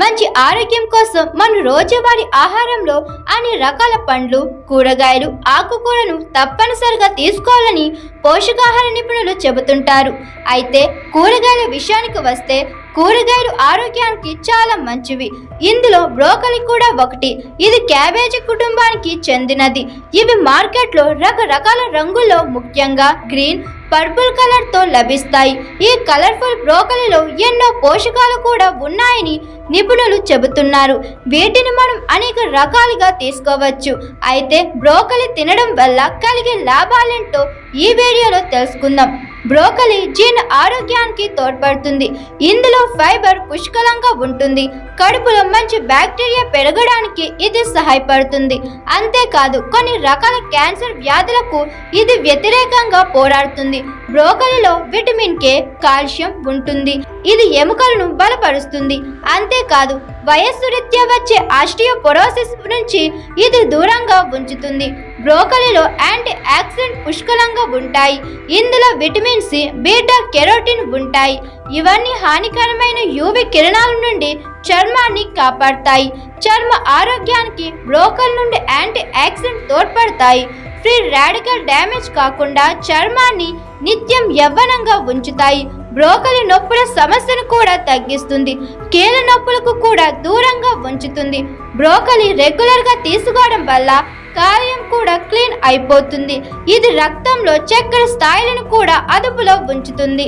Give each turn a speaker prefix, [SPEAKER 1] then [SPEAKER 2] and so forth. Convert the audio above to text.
[SPEAKER 1] మంచి ఆరోగ్యం కోసం మన రోజువారి ఆహారంలో అన్ని రకాల పండ్లు కూరగాయలు ఆకుకూరను తప్పనిసరిగా తీసుకోవాలని పోషకాహార నిపుణులు చెబుతుంటారు. అయితే కూరగాయల విషయానికి వస్తే కూరగాయలు ఆరోగ్యానికి చాలా మంచివి. ఇందులో బ్రోకలి కూడా ఒకటి. ఇది క్యాబేజీ కుటుంబానికి చెందినది. ఇవి మార్కెట్లో రకరకాల రంగుల్లో ముఖ్యంగా గ్రీన్ పర్పుల్ కలర్తో లభిస్తాయి. ఈ కలర్ఫుల్ బ్రోకలిలో ఎన్నో పోషకాలు కూడా ఉన్నాయని నిపుణులు చెబుతున్నారు. వీటిని మనం అనేక రకాలుగా తీసుకోవచ్చు. అయితే బ్రోకలి తినడం వల్ల కలిగే లాభాలేంటో ఈ వీడియోలో తెలుసుకుందాం. బ్రోకలి జీర్ణ ఆరోగ్యానికి తోడ్పడుతుంది. ఇందులో ఫైబర్ పుష్కలంగా ఉంటుంది. కడుపులో మంచి బ్యాక్టీరియా పెరగడానికి ఇది సహాయపడుతుంది. అంతేకాదు కొన్ని రకాల క్యాన్సర్ వ్యాధులకు ఇది వ్యతిరేకంగా పోరాడుతుంది. బ్రోకలిలో విటమిన్ కే కాల్షియం ఉంటుంది. ఇది ఎముకలను బలపరుస్తుంది. అంతేకాదు వయస్సు రీత్యా వచ్చే ఆస్టియోపొరోసిస్ నుంచి ఇది దూరంగా ఉంచుతుంది. బ్రోకలిలో యాంటీ ఆక్సిడెంట్ పుష్కలంగా ఉంటాయి. ఇందులో విటమిన్ సి బీటా కెరోటిన్ ఉంటాయి. ఇవన్నీ హానికరమైన యూవి కిరణాల నుండి చర్మాన్ని కాపాడతాయి. చర్మ ఆరోగ్యానికి బ్రోకల్ నుండి యాంటీ ఆక్సిడెంట్ తోడ్పడతాయి. ఫ్రీ రాడికల్ డ్యామేజ్ కాకుండా చర్మాన్ని నిత్యం యవ్వనంగా ఉంచుతాయి. బ్రోకలి నొప్పుల సమస్యను కూడా తగ్గిస్తుంది. కీళ్ళ నొప్పులకు కూడా దూరంగా ఉంచుతుంది. బ్రోకలి రెగ్యులర్గా తీసుకోవడం వల్ల కాయం కూడా క్లీన్ అయిపోతుంది. ఇది రక్తంలో చక్కెర స్థాయిలను కూడా అదుపులో ఉంచుతుంది.